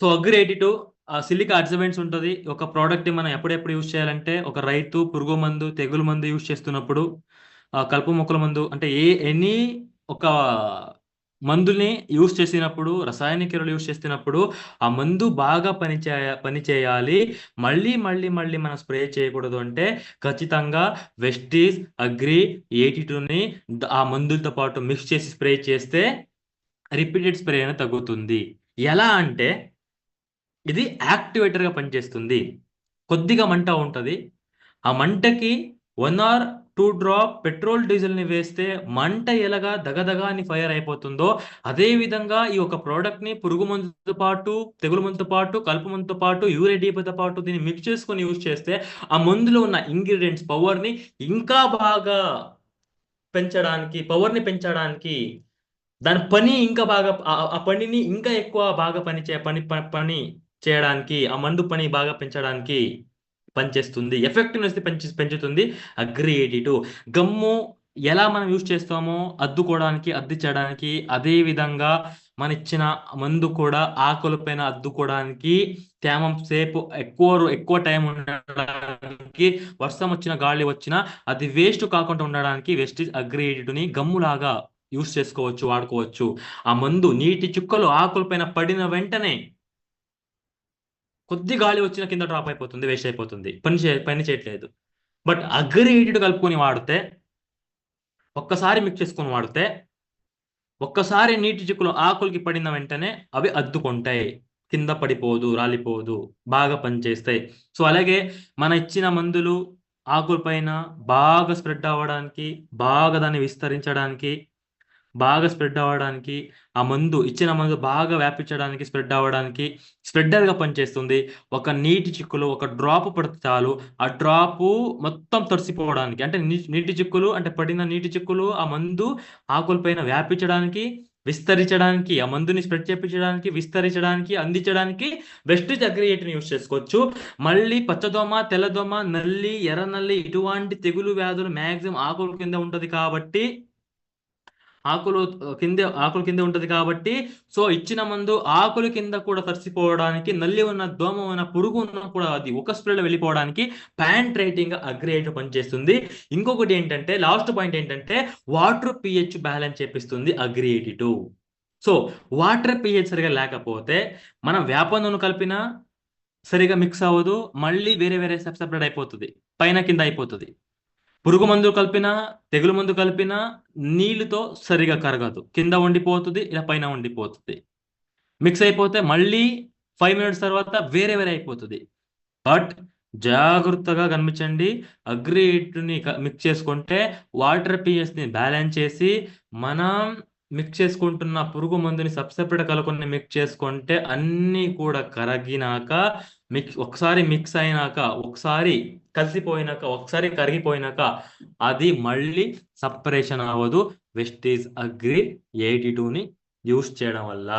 So Agri eighty two silica అడ్జమెంట్స్ ఉంటుంది. ఒక product మనం ఎప్పుడెప్పుడు యూజ్ చేయాలంటే ఒక రైతు పురుగు మందు తెగులు మందు యూజ్ చేస్తున్నప్పుడు కలుపు మొక్కల మందు అంటే ఏ ఎనీ ఒక మందుని యూజ్ చేసినప్పుడు రసాయనిక ఎరువులు యూజ్ చేసినప్పుడు ఆ మందు బాగా పనిచే పనిచేయాలి. పని చేయాలి మళ్ళీ మళ్ళీ మళ్ళీ మనం స్ప్రే చేయకూడదు అంటే ఖచ్చితంగా వెస్టీస్ అగ్రి ఎయిటీ టూని ఆ మందులతో పాటు మిక్స్ చేసి స్ప్రే చేస్తే రిపీటెడ్ స్ప్రే అనేది తగ్గుతుంది. ఎలా అంటే ఇది యాక్టివేటర్గా పనిచేస్తుంది. కొద్దిగా మంట ఉంటుంది. ఆ మంటకి one or two drop petrol డీజిల్ని వేస్తే మంట ఎలాగా దగదగా అని ఫైర్ అయిపోతుందో అదే విధంగా ఈ ఒక ప్రోడక్ట్ని పురుగు మందుతో పాటు తెగులు మందుతో పాటు కలుపు మందుతో పాటు యూరేడియతో పాటు దీన్ని మిక్స్ చేసుకొని యూజ్ చేస్తే ఆ మందులో ఉన్న ఇంగ్రీడియంట్స్ పవర్ని ఇంకా బాగా పెంచడానికి పవర్ని పెంచడానికి దాని పని ఇంకా బాగా ఆ- పనిని ఇంకా ఎక్కువ బాగా పనిచే పని పని చేయడానికి ఆ మందు పని బాగా పెంచడానికి పనిచేస్తుంది. ఎఫెక్టివ్నెస్ పెంచి పెంచుతుంది అగ్రి ఎయిటీ టూ గమ్ము ఎలా మనం యూజ్ చేస్తామో అద్దుకోవడానికి అద్దించడానికి అదే విధంగా మన ఇచ్చిన మందు కూడా ఆకుల పైన అద్దుకోవడానికి తేమ సేపు ఎక్కువ ఎక్కువ టైం ఉండడానికి వర్షం వచ్చిన గాలి వచ్చినా అది వేస్ట్ కాకుండా ఉండడానికి వెస్టిజ్ అగ్రి గమ్ములాగా యూస్ చేసుకోవచ్చు వాడుకోవచ్చు. ఆ మందు నీటి చుక్కలు ఆకులపైన పడిన వెంటనే కొద్ది గాలి వచ్చిన కింద డ్రాప్ అయిపోతుంది వేస్ట్ అయిపోతుంది. పని చే పని చేయట్లేదు. బట్ అగ్రిహీటెడ్ కలుపుకొని వాడితే ఒక్కసారి మిక్స్ చేసుకొని వాడితే ఒక్కసారి నీటి చిక్కులు ఆకులకి పడిన వెంటనే అవి అద్దుకుంటాయి. కింద పడిపోదు రాలిపోదు బాగా పనిచేస్తాయి. సో అలాగే మన ఇచ్చిన మందులు ఆకుల పైన బాగా స్ప్రెడ్ అవ్వడానికి బాగా దాన్ని విస్తరించడానికి బాగా స్ప్రెడ్ అవ్వడానికి ఆ మందు ఇచ్చిన మందు బాగా వ్యాపించడానికి స్ప్రెడ్ అవ్వడానికి స్ప్రెడ్డర్గా పనిచేస్తుంది. ఒక నీటి చిక్కులు ఒక డ్రాప్ పడితే చాలు ఆ డ్రాపు మొత్తం తడిసిపోవడానికి అంటే నీటి చిక్కులు అంటే పడిన నీటి చిక్కులు ఆ మందు ఆకులపైన వ్యాపించడానికి విస్తరించడానికి ఆ మందుని స్ప్రెడ్ చేపించడానికి విస్తరించడానికి అందించడానికి వెస్టిజ్ అగ్రియేట్ని యూస్ చేసుకోవచ్చు. మళ్ళీ పచ్చదోమ తెల్లదోమ నల్లి ఎర్ర నల్లి ఇటువంటి తెగులు వ్యాధులు మ్యాక్సిమం ఆకుల కింద ఉంటుంది కాబట్టి ఆకులు కింద ఆకుల కింద ఉంటది కాబట్టి సో ఇచ్చిన మందు ఆకులు కింద కూడా తరిసిపోవడానికి నల్లి ఉన్న దోమ ఉన్న పురుగు ఉన్న కూడా అది ఒక స్ప్రేలో వెళ్ళిపోవడానికి ప్యాంట్ రైటింగ్ అగ్రియేట్ పనిచేస్తుంది. ఇంకొకటి ఏంటంటే లాస్ట్ పాయింట్ ఏంటంటే water pH balance చేపిస్తుంది Agri eighty two. So water pH సరిగా లేకపోతే మనం వేప కలిపినా సరిగా మిక్స్ అవ్వదు మళ్ళీ వేరే వేరే సెపరేట్ అయిపోతుంది పైన కింద అయిపోతుంది. పురుగు మందు కలిపినా తెగులు మందు కలిపినా నీళ్ళతో సరిగా కరగదు. కింద ఉండిపోతుంది ఇలా పైన ఉండిపోతుంది మిక్స్ అయిపోతే మళ్ళీ ఫైవ్ మినిట్స్ తర్వాత వేరే వేరే అయిపోతుంది. బట్ జాగ్రత్తగా కనిపించండి అగ్రిని మిక్స్ చేసుకుంటే వాటర్ పిఎస్ని బ్యాలెన్స్ చేసి మనం మిక్స్ చేసుకుంటున్న పురుగు మందుని సబ్సెపరేట్ కలుపుకొని మిక్స్ చేసుకుంటే అన్నీ కూడా కరిగినాక మిక్స్ ఒకసారి మిక్స్ అయినాక ఒకసారి కలిసిపోయినాక ఒకసారి కరిగిపోయినాక అది మళ్ళీ సపరేషన్ అవ్వదు. వెస్టీజ్ అగ్రి ఎయిటీ టూని యూస్ చేయడం వల్ల.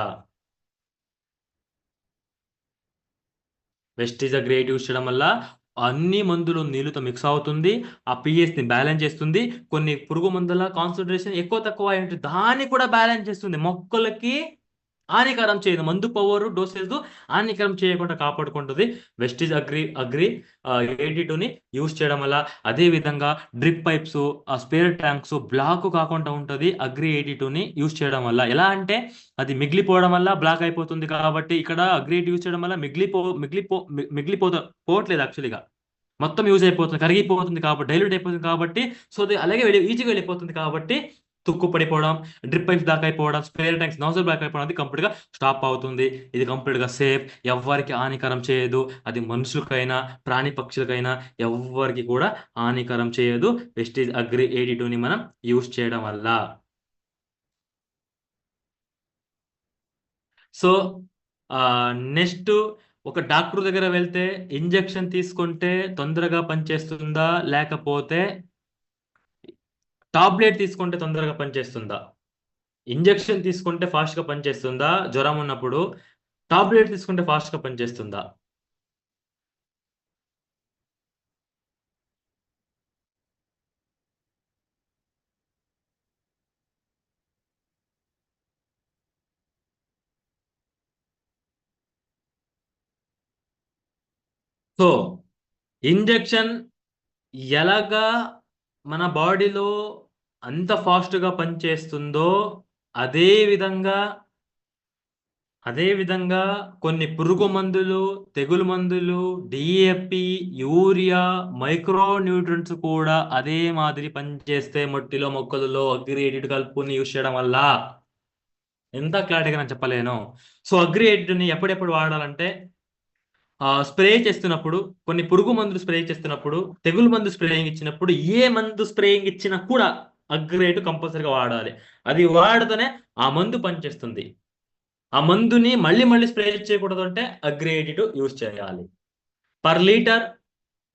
వెస్టీజ్ అగ్రి ఎయిట్ యూస్ చేయడం వల్ల అన్ని మందులు నీళ్ళతో మిక్స్ అవుతుంది ఆ పిఎస్ని బ్యాలెన్స్ చేస్తుంది. కొన్ని పురుగు మందుల కాన్సన్ట్రేషన్ ఎక్కువ తక్కువ అయి ఉంటుంది దాన్ని కూడా బ్యాలెన్స్ చేస్తుంది. మొక్కలకి హానికరం చేయదు మందు పవర్ డోసేజ్ హానికరం చేయకుండా కాపాడుకుంటుంది. వెస్టిజ్ అగ్రి అగ్రి ఎయిటీ టూని యూస్ చేయడం వల్ల అదే విధంగా డ్రిప్ పైప్స్ ఆ స్పేర్ ట్యాంక్స్ బ్లాక్ కాకుండా ఉంటుంది. అగ్రి ఎయిటీ టూని యూస్ చేయడం వల్ల. ఎలా అంటే అది మిగిలిపోవడం వల్ల బ్లాక్ అయిపోతుంది కాబట్టి ఇక్కడ అగ్రి యూస్ చేయడం వల్ల మిగిలిపో మిగిలిపో మిగిలిపో పోవట్లేదు యాక్చువల్గా మొత్తం యూజ్ అయిపోతుంది కరిగిపోతుంది కాబట్టి డైల్యూట్ అయిపోతుంది కాబట్టి సో అది అలాగే వెళ్ళి ఈజీగా వెళ్ళిపోతుంది కాబట్టి తుక్కు పడిపోవడం డ్రిప్ పైప్స్ దాకా అయిపోవడం స్పేర్ ట్యాంక్స్ నోజల్ బ్లాక్ అయిపోవడం అది కంప్లీట్గా స్టాప్ అవుతుంది. ఇది కంప్లీట్గా సేఫ్ ఎవరికి హానికరం చేయదు. అది మనుషులకైనా ప్రాణి పక్షులకైనా ఎవ్వరికి కూడా హానికరం చేయదు. వెస్టీజ్ అగ్రి ఎయిటీ టూని మనం యూస్ చేయడం వల్ల. సో నెక్స్ట్ ఒక డాక్టర్ దగ్గర వెళ్తే ఇంజెక్షన్ తీసుకుంటే తొందరగా పనిచేస్తుందా? లేకపోతే టాబ్లెట్ తీసుకుంటే తొందరగా పనిచేస్తుందా? ఇంజెక్షన్ తీసుకుంటే ఫాస్ట్గా పనిచేస్తుందా? జ్వరం ఉన్నప్పుడు టాబ్లెట్ తీసుకుంటే ఫాస్ట్గా పనిచేస్తుందా? సో ఇంజెక్షన్ ఎలాగా మన బాడీలో అంత ఫాస్ట్గా పనిచేస్తుందో అదే విధంగా అదే విధంగా కొన్ని పురుగు మందులు తెగులు మందులు డిఏపి యూరియా మైక్రో న్యూట్రియంట్స్ కూడా అదే మాదిరి పనిచేస్తే మట్టిలో మొక్కలలో అగ్రియేటెడ్ కలుపుని యూజ్ చేయడం వల్ల ఎంత క్లారిటీగా నేను చెప్పలేను. సో అగ్రియేటెడ్ని ఎప్పుడెప్పుడు వాడాలంటే స్ప్రే చేస్తున్నప్పుడు కొన్ని పురుగు మందులు స్ప్రే చేస్తున్నప్పుడు తెగులు మందు స్ప్రేయింగ్ ఇచ్చినప్పుడు ఏ మందు స్ప్రేయింగ్ ఇచ్చినా కూడా అగ్రేట్ కంపల్సరీగా వాడాలి. అది వాడితేనే ఆ మందు పనిచేస్తుంది. ఆ మందుని మళ్ళీ మళ్ళీ స్ప్రే చేయకూడదు అంటే అగ్రేటెడ్ యూజ్ చేయాలి. పర్ లీటర్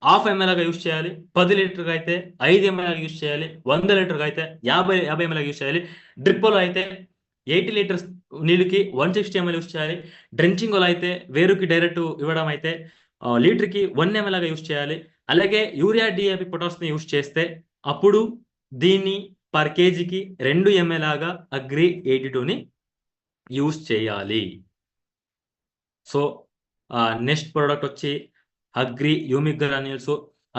హాఫ్ ఎంఎల్గా యూజ్ చేయాలి. పది లీటర్గా అయితే ఐదు ఎంఎల్గా యూజ్ చేయాలి. వంద లీటర్గా అయితే యాభై యాభై ఎంఎల్గా యూజ్ చేయాలి. డ్రిప్పులో అయితే ఎయిటీ లీటర్స్ నీళ్ళకి వన్ సిక్స్టీ ఎంఎల్ యూజ్ చేయాలి. డ్రెంచింగ్లో అయితే వేరుకి డైరెక్ట్ ఇవ్వడం అయితే లీటర్కి వన్ ఎంఎల్గా యూజ్ చేయాలి. అలాగే యూరియా డిఏపి పొటాస్ని యూజ్ చేస్తే అప్పుడు దీన్ని పర్ కేజీకి రెండు ఎంఎల్గా అగ్రి ఎయిటీ టూని యూస్ చేయాలి. సో నెక్స్ట్ ప్రోడక్ట్ వచ్చి agri humic granules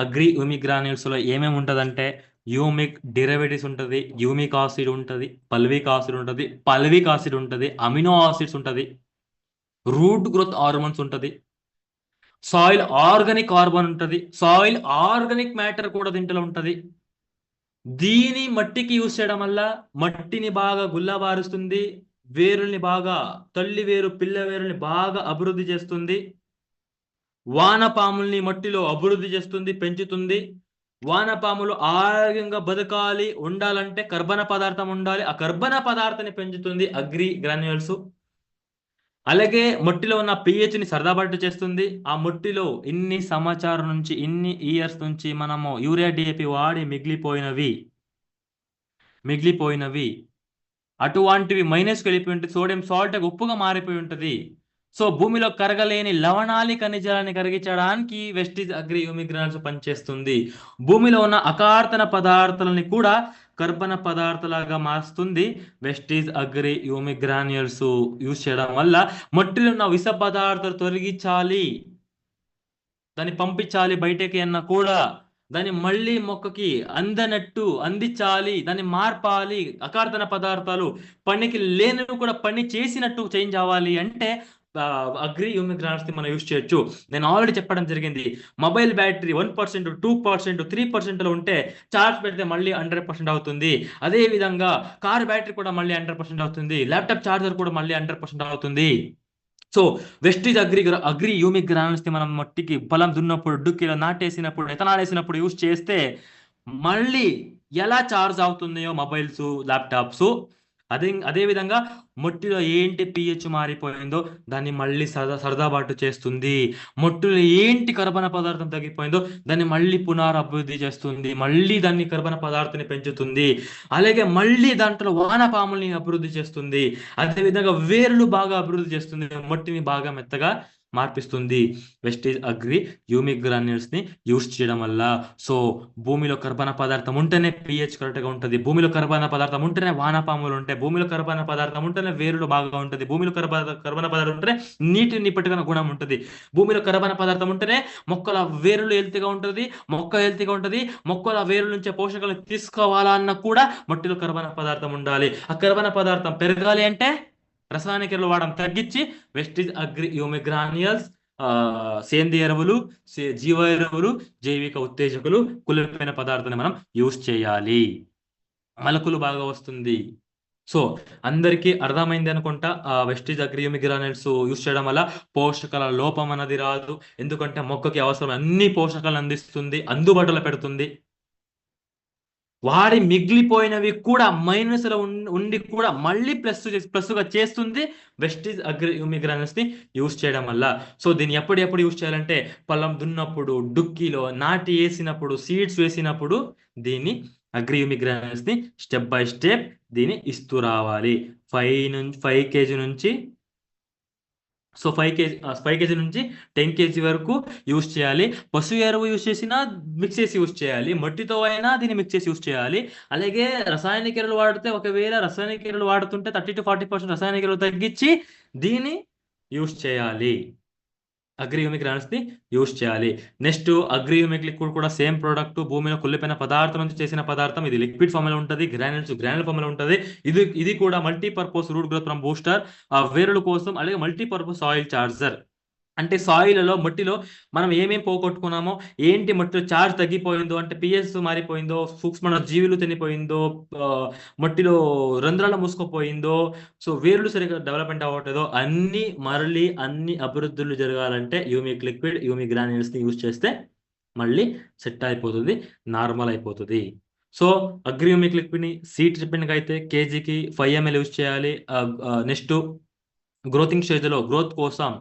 agri humic గ్రాన్యూల్స్లో ఏమేమి ఉంటుందంటే యూమిక్ డెరివేటివ్స్ ఉంటుంది యూమిక్ ఆసిడ్ ఉంటుంది పల్విక్ ఆసిడ్ ఉంటుంది పల్విక్ ఆసిడ్ ఉంటుంది అమినో ఆసిడ్స్ ఉంటుంది రూట్ గ్రోత్ హార్మోన్స్ ఉంటుంది సాయిల్ ఆర్గానిక్ కార్బన్ ఉంటుంది సాయిల్ ఆర్గానిక్ మ్యాటర్ కూడా దీంట్లో ఉంటుంది. దీని మట్టికి యూజ్ చేయడం వల్ల మట్టిని బాగా గుల్లబారుస్తుంది వేరుల్ని బాగా తల్లి వేరు పిల్ల వేరుల్ని బాగా అభివృద్ధి చేస్తుంది. వానపాముల్ని మట్టిలో అభివృద్ధి చేస్తుంది పెంచుతుంది. వానపాములు ఆరోగ్యంగా బతకాలి ఉండాలంటే కర్బన పదార్థం ఉండాలి. ఆ కర్బన పదార్థాన్ని పెంచుతుంది అగ్రి గ్రాన్యువల్స్ అలాగే మట్టిలో ఉన్న పిహెచ్ని ని సరదాబాటు చేస్తుంది. ఆ మట్టిలో ఇన్ని సమాచారం నుంచి ఇన్ని ఇయర్స్ నుంచి మనము యూరియా డిఏపి వాడి మిగిలిపోయినవి మిగిలిపోయినవి. అటువంటివి మైనస్కి వెళ్ళిపోయి ఉంటుంది సోడియం సాల్ట్ ఉప్పుగా మారిపోయి ఉంటుంది. సో భూమిలో కరగలేని లవణాలి ఖనిజాలని కరిగించడానికి వెస్టిజ్ అగ్రి యూమిగ్రాన్స్ పనిచేస్తుంది. భూమిలో ఉన్న అకార్తన పదార్థాలని కూడా కర్బన పదార్థలాగా మారుస్తుంది. వెస్టీజ్ అగ్రి యూమిగ్రాన్యుల్స్ యూజ్ చేయడం వల్ల మట్టిలో ఉన్న విష పదార్థాలు తొలగించాలి. దాన్ని పంపించాలి బయటకి అన్న కూడా. దాన్ని మళ్ళీ మొక్కకి అందనట్టు అందించాలి. దాన్ని మార్పాలి. అకార్తన పదార్థాలు పనికి లేనివి కూడా పని చేసినట్టు చేంజ్ అవ్వాలి అంటే అగ్రి యూమిగ్రాన్స్ మనం యూజ్ చేయొచ్చు. నేను ఆల్రెడీ చెప్పడం జరిగింది. Mobile battery one percent two percent three పర్సెంట్లో ఉంటే చార్జ్ పెడితే మళ్ళీ హండ్రెడ్ పర్సెంట్ అవుతుంది. అదే విధంగా కార్ బ్యాటరీ కూడా మళ్ళీ హండ్రెడ్ పర్సెంట్ అవుతుంది. ల్యాప్టాప్ చార్జర్ కూడా మళ్ళీ హండ్రెడ్ పర్సెంట్ అవుతుంది. So Vestige Agri Agri humic గ్రానల్స్ని మనం మట్టికి పొలం దున్నప్పుడు డుక్కిలో నాటేసినప్పుడు ఎతనాలు వేసినప్పుడు యూజ్ చేస్తే మళ్ళీ ఎలా చార్జ్ అవుతున్నాయో మొబైల్స్ ల్యాప్టాప్స్ అదే అదే విధంగా మట్టిలో ఏంటి పిహెచ్ మారిపోయిందో దాన్ని మళ్ళీ సరదా సరదాబాటు చేస్తుంది. మట్టిలో ఏంటి కర్బన పదార్థం తగ్గిపోయిందో దాన్ని మళ్ళీ పునరభివృద్ధి చేస్తుంది. మళ్ళీ దాన్ని కర్బన పదార్థాన్ని పెంచుతుంది. అలాగే మళ్ళీ దాంట్లో వానపాముల్ని అభివృద్ధి చేస్తుంది. అదేవిధంగా వేర్లు బాగా అభివృద్ధి చేస్తుంది. మట్టిని బాగా మెత్తగా మార్పిస్తుంది. వెస్టేజ్ అగ్రి యూమిక్ గ్రాన్యూల్స్ని యూస్ చేయడం వల్ల. సో భూమిలో కర్బన పదార్థం ఉంటేనే పిహెచ్ కరెక్ట్గా ఉంటుంది. భూమిలో కర్బన పదార్థం ఉంటేనే వానపాములు ఉంటాయి. భూమిలో కర్బన పదార్థం ఉంటేనే వేరులు బాగా ఉంటుంది. భూమిలో కర్బన కర్బన పదార్థం ఉంటేనే నీటిని పట్టుకున్న గుణం ఉంటుంది. భూమిలో కర్బన పదార్థం ఉంటేనే మొక్కల వేరులు హెల్తీగా ఉంటుంది. మొక్క హెల్తీగా ఉంటుంది. మొక్కల వేరుల నుంచి పోషకాలు తీసుకోవాలన్న కూడా మట్టిలో కర్బన పదార్థం ఉండాలి. ఆ కర్బన పదార్థం పెరగాలి అంటే రసాయనిక ఎరువులు వాడడం తగ్గించి వెస్టిజ్ అగ్రి యూమిగ్రానియల్స్ సేంద్రియ ఎరువులు జీవ ఎరువులు జైవిక ఉత్తేజకులు కులిపోయిన పదార్థాన్ని మనం యూజ్ చేయాలి. మలకులు బాగా వస్తుంది. సో అందరికీ అర్థమైంది అనుకుంటా ఆ వెస్టిజ్ అగ్రి యూమిగ్రానియల్స్ యూజ్ చేయడం వల్ల పోషకాల లోపం అన్నది రాదు. ఎందుకంటే మొక్కకి అవసరం అన్ని పోషకాలు అందిస్తుంది అందుబాటులో పెడుతుంది. వారి మిగిలిపోయినవి కూడా మైనస్లో ఉండి కూడా మళ్ళీ ప్లస్ ప్లస్గా చేస్తుంది. వెస్టిజ్ అగ్రి యూమిగ్రానస్ని యూస్ చేయడం వల్ల. సో దీన్ని ఎప్పుడు ఎప్పుడు యూస్ చేయాలంటే పొలం దున్నప్పుడు డుక్కిలో నాటి వేసినప్పుడు సీడ్స్ వేసినప్పుడు దీన్ని అగ్రి ని స్టెప్ బై స్టెప్ దీన్ని ఇస్తూ రావాలి. ఫైవ్ నుంచి ఫైవ్ కేజీ నుంచి so five kg five kg నుంచి టెన్ కేజీ వరకు యూస్ చేయాలి. పశు ఎరువు యూస్ చేసినా మిక్స్ చేసి యూస్ చేయాలి. మట్టితో అయినా దీన్ని మిక్స్ చేసి యూస్ చేయాలి. అలాగే రసాయనిక ఎరువులు వాడితే ఒకవేళ రసాయనిక ఎరువులు వాడుతుంటే థర్టీ టు ఫార్టీ పర్సెంట్ రసాయనిక ఎరువులు తగ్గించి దీన్ని యూస్ చేయాలి. అగ్రియూమిక్ గ్రానుల్స్ని యూజ్ చేయాలి. నెక్స్ట్ అగ్రియూమిక్ లిక్విడ్ కూడా సేమ్ ప్రోడక్ట్ భూమిలో కుళ్ళిపోయిన పదార్థం నుంచి చేసిన పదార్థం. ఇది లిక్విడ్ ఫామ్లో ఉంటుంది గ్రానైల్స్ గ్రానుల్ ఫామ్లో ఉంటుంది. ఇది ఇది కూడా multipurpose root growth from booster ఆ వేరుల కోసం అలాగే మల్టీపర్పస్ ఆయిల్ చార్జర్. అంటే సాయిల్లో మట్టిలో మనం ఏమేం పోగొట్టుకున్నామో ఏంటి మట్టిలో చార్జ్ తగ్గిపోయిందో అంటే పిఎస్ మారిపోయిందో సూక్ష్మ జీవులు తినిపోయిందో మట్టిలో రంధ్రాలు మూసుకుపోయిందో సో వేర్లు సరిగ్గా డెవలప్మెంట్ అవ్వట్లేదో అన్ని మరలి అన్ని అభివృద్ధులు జరగాలంటే యూమిక్ లిక్విడ్ యూమిక్ గ్రాన్యూల్స్ని యూజ్ చేస్తే మళ్ళీ సెట్ అయిపోతుంది నార్మల్ అయిపోతుంది. సో అగ్రియూమిక్ లిక్విడ్ని సీట్ ట్రిప్పింగ్ అయితే కేజీకి ఫైవ్ ఎంఎల్ యూజ్ చేయాలి. నెక్స్ట్ గ్రోతింగ్ స్టేజ్లో గ్రోత్ కోసం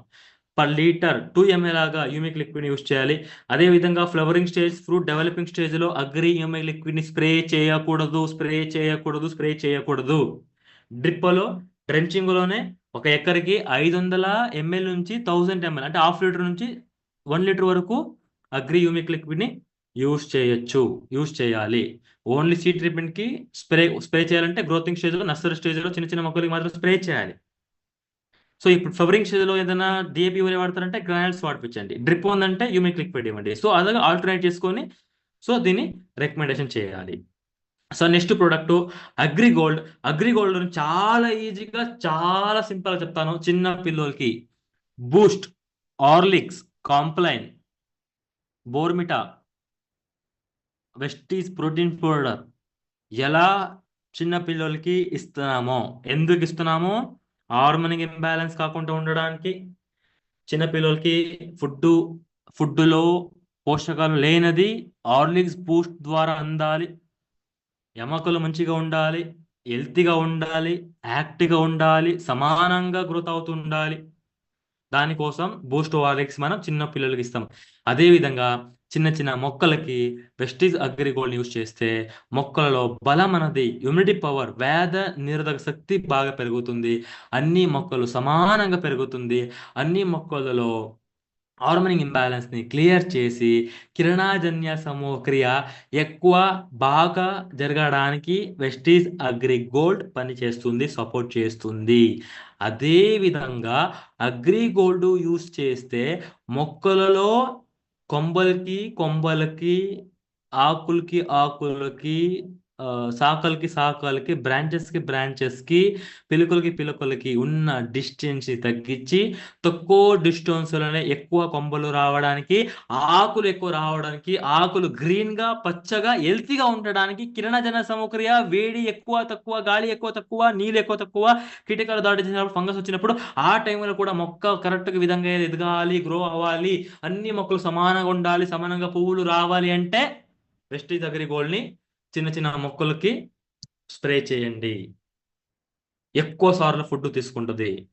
పర్ లీటర్ టూ ఎంఎల్ లాగా యూమిక్ లిక్విడ్ యూజ్ చేయాలి. అదే విధంగా ఫ్లవరింగ్ స్టేజ్ ఫ్రూట్ డెవలపింగ్ స్టేజ్లో అగ్రి యూమిక్ లిక్విడ్ని స్ప్రే చేయకూడదు స్ప్రే చేయకూడదు స్ప్రే చేయకూడదు. డ్రిప్పలో డ్రెంచింగ్లోనే ఒక ఎకరికి ఐదు వందల ఎంఎల్ నుంచి థౌజండ్ ఎంఎల్ అంటే హాఫ్ లీటర్ నుంచి వన్ లీటర్ వరకు అగ్రి యూమిక్ లిక్విడ్ని యూజ్ చేయొచ్చు యూస్ చేయాలి. ఓన్లీ సీ ట్రీట్మెంట్కి స్ప్రే స్ప్రే చేయాలంటే గ్రోతింగ్ స్టేజ్లో నర్సరీ స్టేజ్లో చిన్న చిన్న మొక్కలకి మాత్రం స్ప్రే చేయాలి. సో ఇప్పుడు ఫ్లవరింగ్ స్టేజ్లో ఏదైనా డిఏపి యూరియా వాడతారంటే గ్రానల్స్ వాడిపించండి. డ్రిప్ ఉందంటే యూమిక్ లిక్విడ్ ఇవ్వండి సో అలాగే ఆల్టర్నేట్ చేసుకొని సో దీన్ని రికమెండేషన్ చేయాలి. So next product Agri Gold. Agri Gold చాలా ఈజీగా చాలా సింపుల్గా చెప్తాను చిన్న పిల్లలకి. Boost Horlicks Complan Bournvita Vestige protein powder ఎలా చిన్న పిల్లలకి ఇస్తున్నామో ఎందుకు ఇస్తున్నామో హార్మోనిక్ ఇంబ్యాలెన్స్ కాకుండా ఉండడానికి చిన్న పిల్లలకి ఫుడ్ ఫుడ్లో పోషకాలు లేనది ఆర్లిక్స్ బూస్ట్ ద్వారా అందాలి. ఎమకలు మంచిగా ఉండాలి హెల్తీగా ఉండాలి యాక్టివ్గా ఉండాలి సమానంగా గ్రోత్ అవుతూ ఉండాలి. దానికోసం బూస్ట్ ఆర్లిక్స్ మనం చిన్న పిల్లలకి ఇస్తాం. అదేవిధంగా చిన్న చిన్న మొక్కలకి వెస్టీజ్ అగ్రిగోల్డ్ యూజ్ చేస్తే మొక్కలలో బలం అనేది ఇమ్యూనిటీ పవర్ వేద నిరోధక శక్తి బాగా పెరుగుతుంది. అన్ని మొక్కలు సమానంగా పెరుగుతుంది. అన్ని మొక్కలలో హార్మోనింగ్ ఇంబ్యాలెన్స్ని క్లియర్ చేసి కిరణాజన్య సమోక్రియ ఎక్కువ బాగా జరగడానికి వెస్టీజ్ అగ్రి గోల్డ్ పనిచేస్తుంది సపోర్ట్ చేస్తుంది. అదేవిధంగా అగ్రిగోల్డ్ అగ్రి గోల్డ్ యూస్ చేస్తే మొక్కలలో కొమ్మలకి కొమ్మలకి ఆకులకి ఆకులకి శాఖలకి శాఖలకి బ్రాంచెస్కి బ్రాంచెస్కి పిలుకులకి పిలుకలకి పిలుకలకి ఉన్న డిస్టెన్స్ తగ్గించి తక్కువ డిస్టెన్స్లోనే ఎక్కువ కొమ్మలు రావడానికి ఆకులు ఎక్కువ రావడానికి ఆకులు గ్రీన్గా పచ్చగా హెల్తీగా ఉండడానికి కిరణజన సమక్రియ వేడి ఎక్కువ తక్కువ గాలి ఎక్కువ తక్కువ నీళ్ళు ఎక్కువ తక్కువ కీటకాలు దాడి చేసినప్పుడు ఫంగస్ వచ్చినప్పుడు ఆ టైంలో కూడా మొక్క కరెక్ట్ విధంగా ఎదగాలి గ్రో అవ్వాలి అన్ని మొక్కలు సమానంగా ఉండాలి సమానంగా పువ్వులు రావాలి అంటే వెస్ట్ అగ్రిగోల్డ్ని చిన్న చిన్న మొక్కలకి స్ప్రే చేయండి. ఎక్కువ సార్లు ఫుడ్ తీసుకుంటుంది.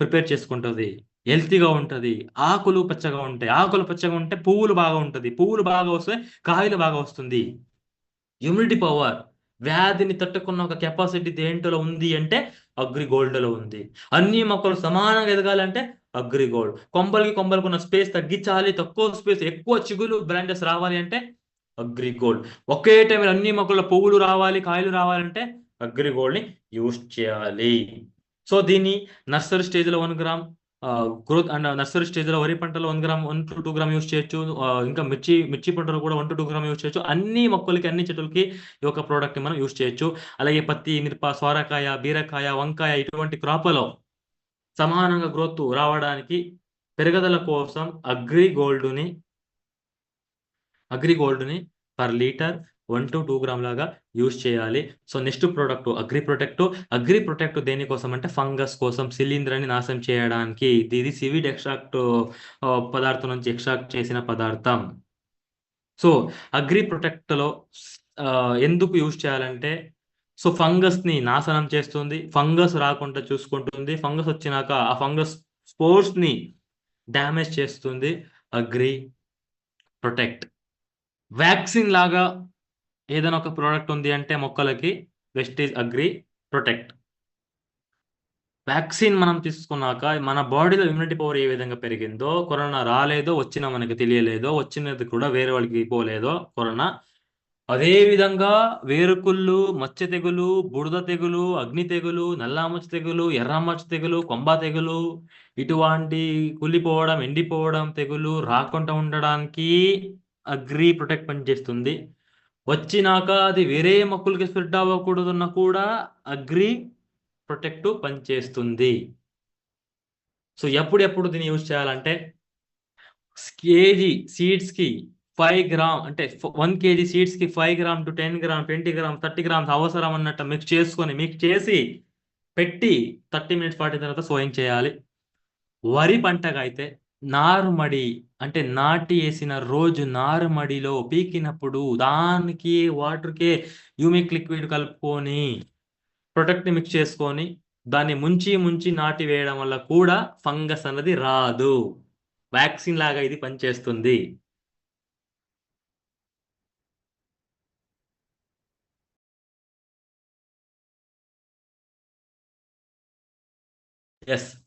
ప్రిపేర్ చేసుకుంటుంది. హెల్తీగా ఉంటుంది. ఆకులు పచ్చగా ఉంటాయి. ఆకులు పచ్చగా ఉంటే పువ్వులు బాగా ఉంటుంది. పువ్వులు బాగా వస్తే కాయలు బాగా వస్తుంది. ఇమ్యూనిటీ పవర్ వ్యాధిని తట్టుకున్న ఒక కెపాసిటీ దేంట్లో ఉంది అంటే అగ్రిగోల్డ్లో ఉంది. అన్ని మొక్కలు సమానంగా ఎదగాలంటే అగ్రిగోల్డ్ కొంబలకి కొంబలకున్న స్పేస్ తగ్గించాలి. తక్కువ స్పేస్ ఎక్కువ చిగులు బ్రాంచెస్ రావాలి అంటే అగ్రి గోల్డ్ ఒకే టైంలో అన్ని మొక్కల పువ్వులు రావాలి కాయలు రావాలంటే అగ్రి గోల్డ్ యూజ్ చేయాలి. సో దీన్ని నర్సరీ స్టేజ్లో one gram growth and nursery స్టేజ్లో వరి పంటలో one gram one to two gram use చేయొచ్చు. ఇంకా మిర్చి మిర్చి పంటలో కూడా one to two gram use చేయొచ్చు. అన్ని మొక్కలకి అన్ని చెట్లకి ఈ యొక్క ప్రోడక్ట్ని మనం యూజ్ చేయొచ్చు. అలాగే పత్తి మిరప సోరకాయ బీరకాయ వంకాయ ఇటువంటి క్రాప్లో సమానంగా గ్రోత్ రావడానికి పెరుగుదల కోసం అగ్రి గోల్డ్ని agri గోల్డ్ని per litre one to two gram లాగా యూజ్ చేయాలి. So next product Agri protect. Agri protect దేనికోసం అంటే ఫంగస్ కోసం శిలీంధ్రాన్ని నాశనం చేయడానికి. ఇది ఇది సివిడ్ ఎక్స్ట్రాక్ట్ పదార్థం నుంచి ఎక్స్ట్రాక్ట్ చేసిన పదార్థం. సో అగ్రి ప్రొటెక్ట్లో ఎందుకు యూజ్ చేయాలంటే సో ఫంగస్ని నాశనం చేస్తుంది. ఫంగస్ రాకుండా చూసుకుంటుంది. ఫంగస్ వచ్చినాక ఆ ఫంగస్ స్పోర్ట్స్ని డ్యామేజ్ చేస్తుంది. Agri protect. వ్యాక్సిన్ లాగా ఏదైనా ఒక ప్రోడక్ట్ ఉంది అంటే మొక్కలకి వెస్టేజ్ అగ్రి ప్రొటెక్ట్. వ్యాక్సిన్ మనం తీసుకున్నాక మన బాడీలో ఇమ్యూనిటీ పవర్ ఏ విధంగా పెరిగిందో కరోనా రాలేదో వచ్చినా మనకి తెలియలేదో వచ్చినది కూడా వేరే వాళ్ళకి పోలేదో కరోనా అదే విధంగా వేరుకుళ్ళు మచ్చ తెగులు బుడద తెగులు అగ్ని తెగులు నల్లామచ్చ తెగులు ఎర్రమచ్చ తెగులు కొంబ తెగులు ఇటువంటి కుళ్ళిపోవడం ఎండిపోవడం తెగులు రాకుండా ఉండడానికి అగ్రి ప్రొటెక్ట్ పనిచేస్తుంది వచ్చినాక అది వేరే మొక్కలకి స్ప్రెడ్ అవ్వకూడదున్న కూడా అగ్రి ప్రొటెక్ట్ పనిచేస్తుంది సో ఎప్పుడెప్పుడు దీన్ని యూజ్ చేయాలంటే కేజీ సీడ్స్కి ఫైవ్ గ్రామ్ అంటే one kg సీడ్స్కి five gram to ten gram twenty gram thirty grams అవసరం అన్నట్టు మిక్స్ చేసుకొని మిక్స్ చేసి పెట్టి థర్టీ మినిట్స్ ఫార్టీ తర్వాత సోయింగ్ చేయాలి. వరి పంటగా అయితే నారుమడి అంటే నాటి వేసిన రోజు నారుమడిలో పీకినప్పుడు దానికి వాటర్కే యూమిక్ లిక్విడ్ కలుపుకొని ప్రొడక్ట్ని మిక్స్ చేసుకొని దాన్ని ముంచి ముంచి నాటి వేయడం వల్ల కూడా ఫంగస్ అన్నది రాదు. వ్యాక్సిన్ లాగా ఇది పనిచేస్తుంది. ఎస్.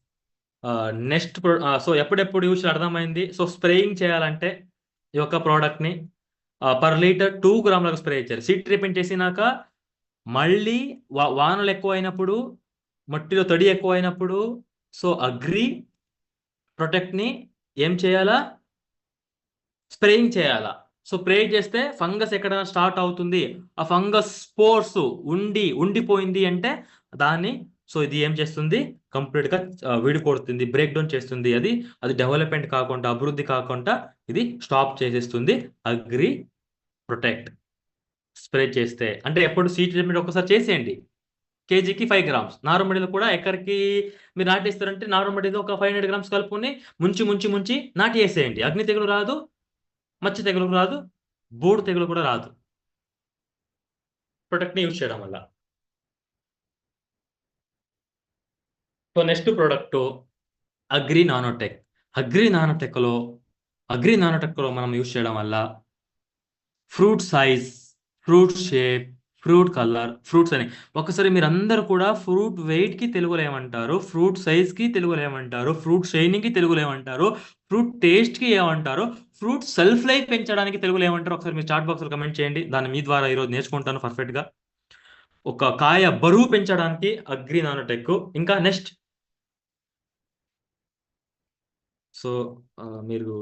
నెక్స్ట్ సో ఎప్పుడెప్పుడు యూజ్ అర్థమైంది? సో స్ప్రేయింగ్ చేయాలంటే ఈ యొక్క ప్రోడక్ట్ని పర్ లీటర్ టూ గ్రాములకు స్ప్రే చేయాలి. సీట్ ట్రీట్మెంట్ చేసినాక మళ్ళీ వా వానలు ఎక్కువ అయినప్పుడు మట్టిలో తడి ఎక్కువ అయినప్పుడు సో అగ్రి ప్రొటెక్ట్ని ఏం చేయాలా? స్ప్రేయింగ్ చేయాలా. సో స్ప్రే చేస్తే ఫంగస్ ఎక్కడైనా స్టార్ట్ అవుతుంది. ఆ ఫంగస్ స్పోర్స్ ఉండి ఉండిపోయింది అంటే దాన్ని సో ఇది ఏం చేస్తుంది? కంప్లీట్గా విడిపోతుంది బ్రేక్ డౌన్ చేస్తుంది. అది అది డెవలప్మెంట్ కాకుండా అభివృద్ధి కాకుండా ఇది స్టాప్ చేసేస్తుంది. Agri protect. స్ప్రే చేస్తే. అంటే ఎప్పుడు సీట్ ట్రీట్మెంట్ ఒకసారి చేసేయండి. కేజీకి ఫైవ్ గ్రామ్స్. నారుమడిలో కూడా ఎక్కడికి మీరు నాటేస్తారంటే నారుమడిలో ఒక ఫైవ్ హండ్రెడ్ గ్రామ్స్ కలుపుకొని ముంచి ముంచి ముంచి నాటి వేసేయండి అగ్ని తెగులు రాదు మచ్చ తెగులు రాదు బూడు తెగులు కూడా రాదు. ప్రొడక్ట్ని యూజ్ చేయడం వల్ల. So next product Agri Nanotech. Agri నానోటెక్లో agri నానోటెక్లో మనం యూజ్ చేయడం వల్ల fruit size fruit shape fruit colour fruits అని. ఒకసారి మీరు అందరు కూడా ఫ్రూట్ వెయిట్కి తెలుగులో ఏమంటారు ఫ్రూట్ సైజ్కి తెలుగులో ఏమంటారు ఫ్రూట్ షైనింగ్కి తెలుగులో ఏమంటారు ఫ్రూట్ టేస్ట్కి ఏమంటారు ఫ్రూట్ సెల్ఫ్ లైఫ్ పెంచడానికి తెలుగులో ఏమంటారు ఒకసారి మీరు చాట్ బాక్స్ కమెంట్ చేయండి. దాన్ని మీ ద్వారా ఈరోజు నేర్చుకుంటాను పర్ఫెక్ట్గా. ఒక కాయ బరువు పెంచడానికి అగ్రి నానోటెక్ ఇంకా నెక్స్ట్ సో మీరు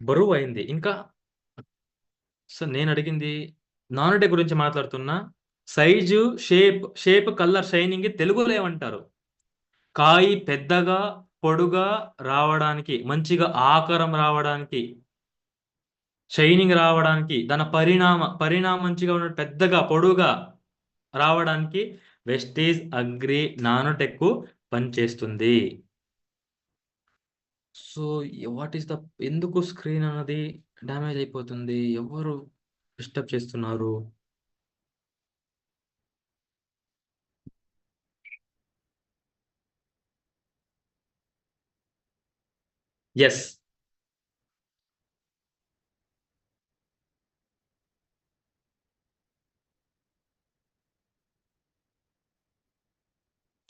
బరువు అయింది ఇంకా సో నేను అడిగింది నానుడే గురించి మాట్లాడుతున్నా. Size shape shape colour shining తెలుగులో ఏమంటారు కాయి పెద్దగా పొడుగా రావడానికి మంచిగా ఆకారం రావడానికి షైనింగ్ రావడానికి దాని పరిణామ పరిణామం మంచిగా ఉన్న పెద్దగా పొడుగా రావడానికి వెస్టీజ్ అగ్రి నానోటెక్ పనిచేస్తుంది సో వాట్ ఈస్ ద ఎందుకు స్క్రీన్ అన్నది డ్యామేజ్ అయిపోతుంది? ఎవరు డిస్టర్బ్ చేస్తున్నారు? ఎస్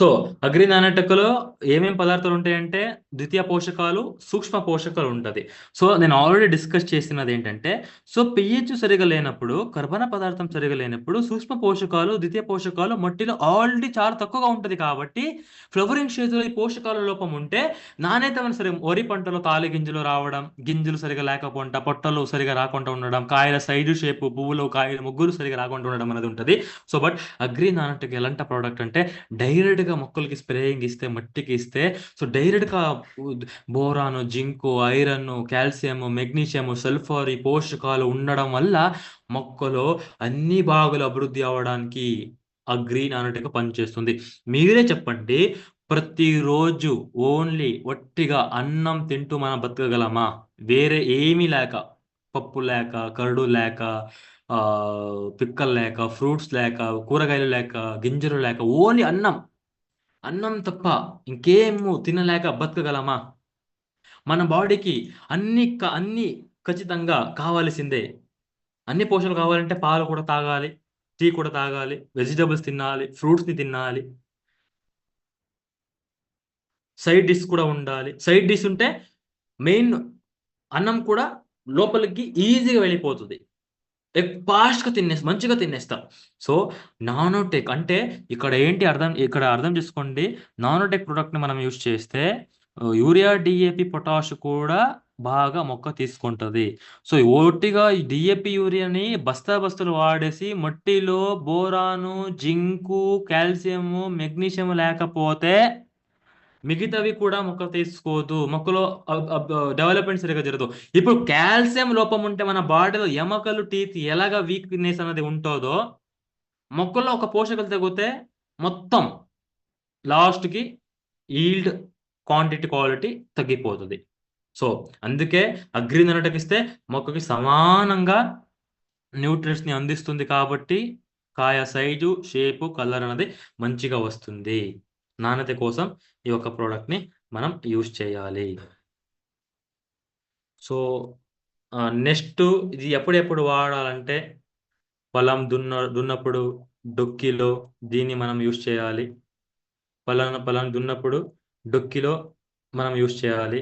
సో అగ్రి నానటకలో ఏమేమి పదార్థాలు ఉంటాయంటే ద్వితీయ పోషకాలు సూక్ష్మ పోషకాలు ఉంటుంది. సో నేను ఆల్రెడీ డిస్కస్ చేసినది ఏంటంటే సో పిహెచ్ సరిగా లేనప్పుడు కర్బన పదార్థం సరిగా లేనప్పుడు సూక్ష్మ పోషకాలు ద్వితీయ పోషకాలు మట్టిలో ఆల్రెడీ చాలా తక్కువగా ఉంటుంది కాబట్టి ఫ్లవరింగ్ స్టేజ్లో ఈ పోషకాల లోపం ఉంటే నాణ్యత సరే వరి పంటలో తాలి గింజలు రావడం గింజలు సరిగా లేకపోవడం పొట్టలు సరిగా రాకుండా ఉండడం కాయల సైజు షేపు పువ్వులు కాయలు ముగ్గురు సరిగా రాకుండా ఉండడం అనేది ఉంటుంది. సో బట్ అగ్రి నానటకి ఎలాంటి ప్రోడక్ట్ అంటే డైరెక్ట్గా మొక్కలకి స్ప్రేయింగ్ ఇస్తే మట్టికి ఇస్తే సో డైరెక్ట్గా బోరాను zinc iron calcium magnesium sulphur ఈ పోషకాలు ఉండడం వల్ల మొక్కలో అన్ని భాగాలు అభివృద్ధి అవ్వడానికి ఆ గ్రీన్ అనటకు పనిచేస్తుంది. మీరే చెప్పండి ప్రతిరోజు ఓన్లీ ఒట్టిగా అన్నం తింటూ మనం బతకగలమా? వేరే ఏమీ లేక పప్పు లేక కరడు లేక పిక్కలు లేక ఫ్రూట్స్ లేక కూరగాయలు లేక గింజలు లేక ఓన్లీ అన్నం. అన్నం తప్ప ఇంకేమో తినలేక బతకగలమా? మన బాడీకి అన్ని అన్ని ఖచ్చితంగా కావాల్సిందే. అన్ని పోషణలు కావాలంటే పాలు కూడా తాగాలి టీ కూడా తాగాలి వెజిటబుల్స్ తినాలి ఫ్రూట్స్ని తినాలి. సైడ్ డిష్ కూడా ఉండాలి. సైడ్ డిష్ ఉంటే మెయిన్ అన్నం కూడా లోపలికి ఈజీగా వెళ్ళిపోతుంది. ఫాస్ట్గా తినేసి మంచిగా తినేస్తా. సో నానోటెక్ అంటే ఇక్కడ ఏంటి అర్థం ఇక్కడ అర్థం చేసుకోండి. నానోటెక్ ప్రోడక్ట్ని మనం యూజ్ చేస్తే యూరియా డిఏపి పొటాష్ కూడా బాగా మొక్క తీసుకుంటుంది. సో ఓటిగా డిఏపి యూరియాని బస్తా బస్తాలు వాడేసి మట్టిలో బోరాను జింకు కాల్షియము మెగ్నీషియం లేకపోతే మిగతావి కూడా మొక్క తీసుకోదు. మొక్కలో డెవలప్మెంట్ సరిగా జరగదు. ఇప్పుడు కాల్షియం లోపం ఉంటే మన బాడీలో ఎముకలు టీత్ ఎలాగ వీక్నెస్ అనేది ఉంటుందో మొక్కల్లో ఒక పోషకాలు తగ్గితే మొత్తం లాస్ట్కి ఈల్డ్ క్వాంటిటీ క్వాలిటీ తగ్గిపోతుంది. సో అందుకే అగ్రి ఇస్తే మొక్కకి సమానంగా న్యూట్రియంట్స్ని అందిస్తుంది కాబట్టి కాయ సైజు షేపు కలర్ అనేది మంచిగా వస్తుంది. నాణ్యత కోసం ఈ యొక్క ప్రోడక్ట్ని మనం యూజ్ చేయాలి. సో నెక్స్ట్ ఇది ఎప్పుడెప్పుడు వాడాలంటే పొలం దున్న దున్నప్పుడు డొక్కిలో దీన్ని మనం యూజ్ చేయాలి. పొలం పొలం దున్నప్పుడు డొక్కిలో మనం యూజ్ చేయాలి.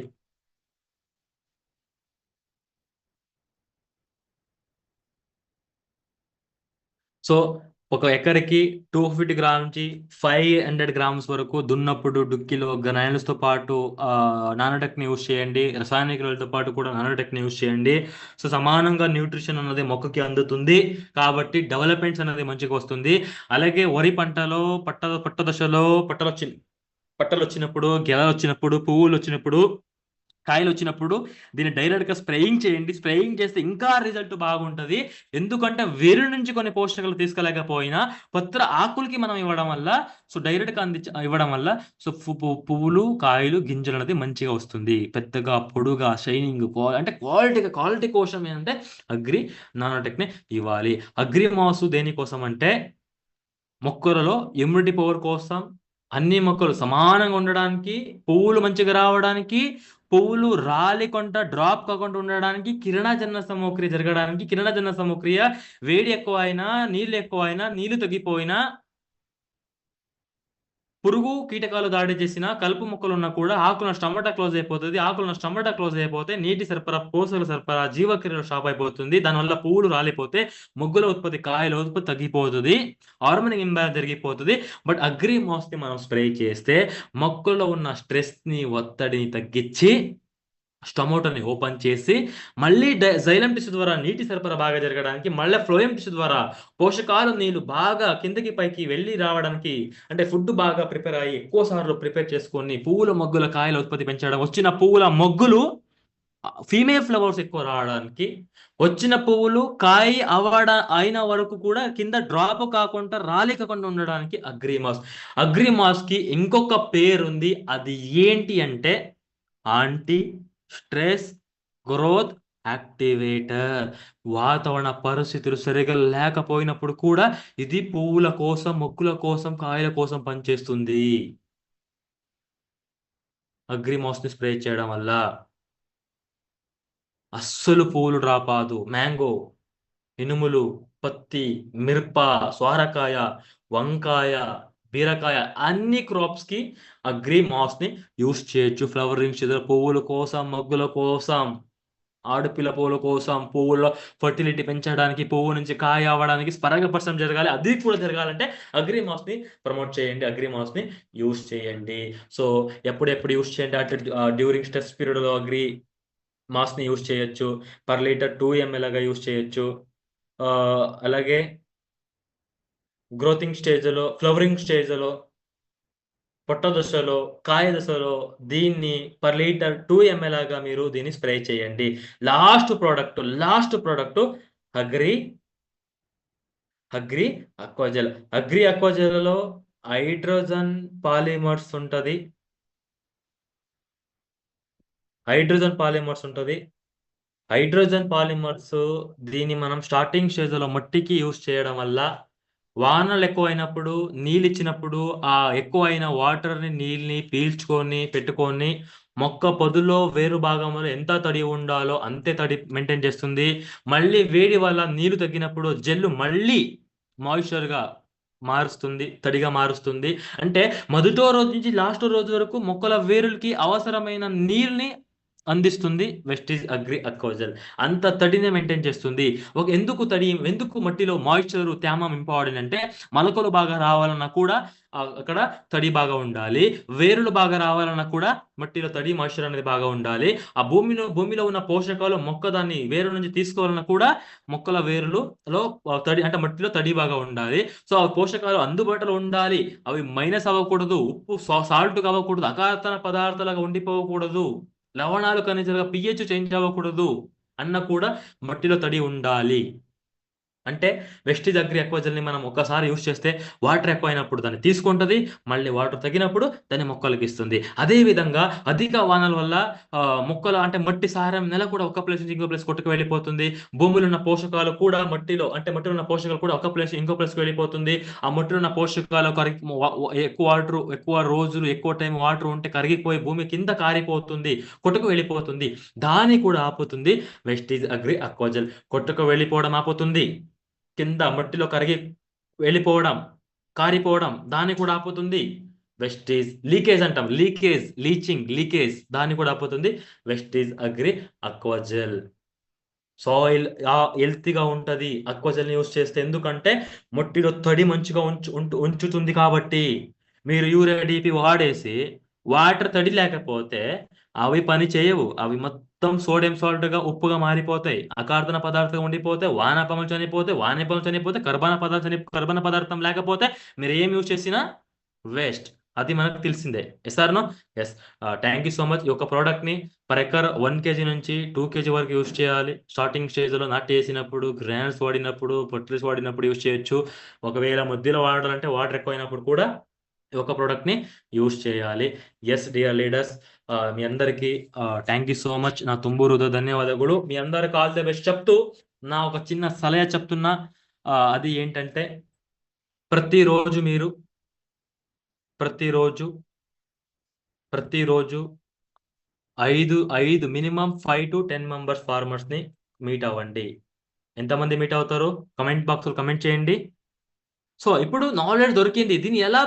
సో ఒక ఎకరికి టూ ఫిఫ్టీ గ్రామ్ నుంచి ఫైవ్ హండ్రెడ్ గ్రామ్స్ వరకు దున్నప్పుడు డుక్కిలో గ్రైనల్స్తో పాటు నానోటెక్ని యూజ్ చేయండి. రసాయనికలతో పాటు కూడా నానోటెక్ని యూజ్ చేయండి. సో సమానంగా న్యూట్రిషన్ అనేది మొక్కకి అందుతుంది. కాబట్టి డెవలప్మెంట్స్ అనేది మంచిగా వస్తుంది. అలాగే వరి పంటలో పట్ట పట్ట దశలో పట్టలు వచ్చి పట్టలు వచ్చినప్పుడు గెలలు వచ్చినప్పుడు పువ్వులు వచ్చినప్పుడు కాయలు వచ్చినప్పుడు దీన్ని డైరెక్ట్గా స్ప్రేయింగ్ చేయండి. స్ప్రేయింగ్ చేస్తే ఇంకా రిజల్ట్ బాగుంటుంది. ఎందుకంటే వేరు నుంచి కొన్ని పోషకాలు తీసుకోలేకపోయినా పత్ర ఆకులకి మనం ఇవ్వడం వల్ల సో డైరెక్ట్గా అంది ఇవ్వడం వల్ల సో పువ్వులు కాయలు గింజలు అనేది మంచిగా వస్తుంది. పెద్దగా పొడుగా షైనింగ్ అంటే క్వాలిటీగా క్వాలిటీ కోసం ఏంటంటే అగ్రి నానోటెక్ని ఇవ్వాలి. అగ్రి మాసు దేనికోసం అంటే మొక్కలలో ఇమ్యూనిటీ పవర్ కోసం అన్ని మొక్కలు సమానంగా ఉండడానికి పువ్వులు మంచిగా రావడానికి పువ్వులు రాలికొంట డ్రాప్ కాకుండా ఉండడానికి కిరణజన్న సమక్రియ జరగడానికి కిరణజన్న సమక్రియ వేడి ఎక్కువ అయినా నీళ్ళు ఎక్కువ అయినా నీళ్ళు తగ్గిపోయినా పురుగు కీటకాలు దాడి చేసిన కలుపు మొక్కలు ఉన్నా కూడా ఆకుల స్టమటా క్లోజ్ అయిపోతుంది. ఆకుల స్టమటా క్లోజ్ అయిపోతే నీటి సరఫరా పోసల సరఫరా జీవక్రియలు స్టాప్ అయిపోతుంది. దానివల్ల పువ్వులు రాలిపోతే ముగ్గుల ఉత్పత్తి కాయల ఉత్పత్తి తగ్గిపోతుంది. హార్మోనిక్ ఇంబ్యాలెన్స్ జరిగిపోతుంది. బట్ అగ్రి మోస్ని మనం స్ప్రే చేస్తే మొక్కల్లో ఉన్న స్ట్రెస్ని ఒత్తిడిని తగ్గించి స్టమోటోని ఓపెన్ చేసి మళ్ళీ జైలం టిష్యూ ద్వారా నీటి సరఫరా బాగా జరగడానికి మళ్ళీ ఫ్లోయం టిష్యూ ద్వారా పోషకాలు నీళ్ళు బాగా కిందకి పైకి వెళ్ళి రావడానికి అంటే ఫుడ్ బాగా ప్రిపేర్ అయ్యి ఎక్కువ సార్లు ప్రిపేర్ చేసుకొని పువ్వుల మొగ్గుల కాయల ఉత్పత్తి పెంచడం వచ్చిన పువ్వుల మొగ్గులు ఫీమేల్ ఫ్లవర్స్ ఎక్కువ రావడానికి వచ్చిన పువ్వులు కాయ అవడ అయిన వరకు కూడా కింద డ్రాప్ కాకుండా రాలికకుండా ఉండడానికి అగ్రిమాస్. అగ్రిమాస్కి ఇంకొక పేరు ఉంది అది ఏంటి అంటే ఆంటీ స్ట్రెస్ గ్రోత్ యాక్టివేటర్. వాతావరణ పరిస్థితులు సరిగా లేకపోయినప్పుడు కూడా ఇది పువ్వుల కోసం మొక్కుల కోసం కాయల కోసం పనిచేస్తుంది. అగ్రిమాస్ని స్ప్రే చేయడం వల్ల అస్సలు పువ్వులు రాపాదు మ్యాంగో ఇనుములు పత్తి మిరప సోరకాయ వంకాయ బీరకాయ అన్ని క్రాప్స్కి అగ్రి మాస్ని యూస్ చేయొచ్చు. ఫ్లవరింగ్ చెదర పువ్వుల కోసం మగ్గుల కోసం ఆడపిల్ల పువ్వుల కోసం పువ్వుల్లో ఫర్టిలిటీ పెంచడానికి పువ్వు నుంచి కాయ అవ్వడానికి పరగపరచడం జరగాలి. అది కూడా జరగాలంటే అగ్రి మాస్ని ప్రమోట్ చేయండి. అగ్రి మాస్ని యూస్ చేయండి. సో ఎప్పుడెప్పుడు యూస్ చేయండి? అట్లా డ్యూరింగ్ స్ట్రెస్ పీరియడ్లో అగ్రి మాస్ని యూస్ చేయొచ్చు. పర్ లీటర్ టూ ఎంఎల్ లాగా యూస్ చేయొచ్చు. అలాగే గ్రోతింగ్ స్టేజ్లో ఫ్లవరింగ్ స్టేజ్లో పొట్ట దశలో కాయ దశలో దీన్ని పర్ లీటర్ టూ ఎంఎల్గా మీరు దీన్ని స్ప్రే చేయండి. Last product last product Agri Agri Aquagel Agri అక్వాజెల్లో hydrogen polymers ఉంటుంది. హైడ్రోజన్ పాలిమర్స్ ఉంటుంది. హైడ్రోజన్ పాలిమర్స్ దీన్ని మనం స్టార్టింగ్ స్టేజ్లో మట్టికి యూస్ చేయడం వల్ల వానలు ఎక్కువైనప్పుడు నీళ్ళు ఇచ్చినప్పుడు ఆ ఎక్కువైన వాటర్ని నీళ్ళని పీల్చుకొని పెట్టుకొని మొక్క పొదులో వేరు భాగంలో ఎంత తడి ఉండాలో అంతే తడి మెయింటైన్ చేస్తుంది. మళ్ళీ వేడి వల్ల నీరు తగ్గినప్పుడు జెల్లు మళ్ళీ మాయిశ్చర్గా మారుస్తుంది తడిగా మారుస్తుంది. అంటే మొదటో రోజు నుంచి లాస్ట్ రోజు వరకు మొక్కల వేరులకి అవసరమైన నీరుని అందిస్తుంది వెస్టీజ్ అగ్రి అక్వాజల్ అంత తడినే మెయింటైన్ చేస్తుంది. ఒక ఎందుకు తడి ఎందుకు మట్టిలో మాయిశ్చర్ తేమ ఇంపార్టెంట్ అంటే మొలకలు బాగా రావాలన్నా కూడా అక్కడ తడి బాగా ఉండాలి. వేరులు బాగా రావాలన్నా కూడా మట్టిలో తడి మాయిశ్చర్ అనేది బాగా ఉండాలి. ఆ భూమిలో భూమిలో ఉన్న పోషకాలు మొక్క దాన్ని వేరు నుంచి తీసుకోవాలన్నా కూడా మొక్కల వేరులో తడి అంటే మట్టిలో తడి బాగా ఉండాలి. సో ఆ పోషకాలు అందుబాటులో ఉండాలి. అవి మైనస్ అవ్వకూడదు. ఉప్పు సాల్ట్ అవ్వకూడదు అకార్తన పదార్థాలుగా ఉండిపోకూడదు. లవణాలు ఖనిజాలుగా పిహెచ్ చేంజ్ అవ్వకూడదు అన్న కూడా మట్టిలో తడి ఉండాలి. అంటే వెస్టిజ్ అగ్రి అక్వాజల్ని మనం ఒకసారి యూస్ చేస్తే వాటర్ ఎక్కువ అయినప్పుడు దాన్ని తీసుకుంటుంది మళ్ళీ వాటర్ తగ్గినప్పుడు దాన్ని మొక్కలకి ఇస్తుంది. అదేవిధంగా అధిక వానల వల్ల మొక్కలు అంటే మట్టి సారం నెల కూడా ఒక ప్లేస్ నుంచి ఇంకో ప్లేస్ కొట్టుకు వెళ్ళిపోతుంది. భూమిలో ఉన్న పోషకాలు కూడా మట్టిలో అంటే మట్టిలో ఉన్న పోషకాలు కూడా ఒక ప్లేస్ ఇంకో ప్లేస్కి వెళ్ళిపోతుంది. ఆ మట్టిలో ఉన్న పోషకాలు కరిగి ఎక్కువ వాటర్ ఎక్కువ రోజులు ఎక్కువ టైం వాటర్ ఉంటే కరిగిపోయి భూమి కింద కారిపోతుంది కొట్టుకు వెళ్ళిపోతుంది. దాన్ని కూడా ఆపుతుంది వెస్టిజ్ అగ్రి అక్వాజల్. కొట్టుకు వెళ్ళిపోవడం ఆపుతుంది. కింద మట్టిలో కరిగి వెళ్ళిపోవడం కారిపోవడం దాన్ని కూడా ఆపుతుంది. వెస్టీజ్ లీకేజ్ అంటాం. లీకేజ్ లీచింగ్ లీకేజ్ దాన్ని కూడా ఆపుతుంది. వెస్టీజ్ అగ్రి అక్వాజెల్ సాయిల్ హెల్తీగా ఉంటుంది. అక్వాజెల్ని యూస్ చేస్తే ఎందుకంటే మట్టిలో తడి మంచిగా ఉంచు ఉంటు- ఉంచుతుంది కాబట్టి మీరు యూరియా డిపి వాడేసి వాటర్ తడి లేకపోతే అవి పని చేయవు. అవి మొత్తం మొత్తం సోడియం సాల్ట్గా ఉప్పుగా మారిపోతాయి. అకార్తన పదార్థం ఉండిపోతే వానపాములు చనిపోతే వానపాములు చనిపోతే కర్బన పదార్థం చని కర్బన పదార్థం లేకపోతే మీరు ఏం యూజ్ చేసినా వేస్ట్. అది మనకు తెలిసిందే. Yes no yes thank you so much ఈ యొక్క ప్రోడక్ట్ని పర్ ఎకర్ వన్ కేజీ నుంచి టూ కేజీ వరకు యూస్ చేయాలి. స్టార్టింగ్ స్టేజ్లో నాట్ వేసినప్పుడు గ్రాండ్స్ వాడినప్పుడు పొట్టిల్స్ వాడినప్పుడు యూజ్ చేయొచ్చు. ఒకవేళ మధ్యలో వాడాలంటే వాటర్ ఎక్కువ అయినప్పుడు కూడా ఈ యొక్క ప్రోడక్ట్ని యూస్ చేయాలి. ఎస్ డియర్ లీడర్స్ మీ అందరికీ థ్యాంక్ యూ సో మచ్ నా తుంబూరు ధన్యవాదాలు మీ అందరికి ఆల్ ది బెస్ట్ చెప్తూ నా ఒక చిన్న సలహా చెప్తున్నా. అది ఏంటంటే ప్రతిరోజు మీరు ప్రతిరోజు ప్రతిరోజు ఐదు ఐదు minimum five to ten members ఫార్మర్స్ని meet అవ్వండి. ఎంతమంది మీట్ అవుతారు? కమెంట్ బాక్స్ కమెంట్ చేయండి. సో ఇప్పుడు నాలెడ్జ్ దొరికింది. దీన్ని ఎలా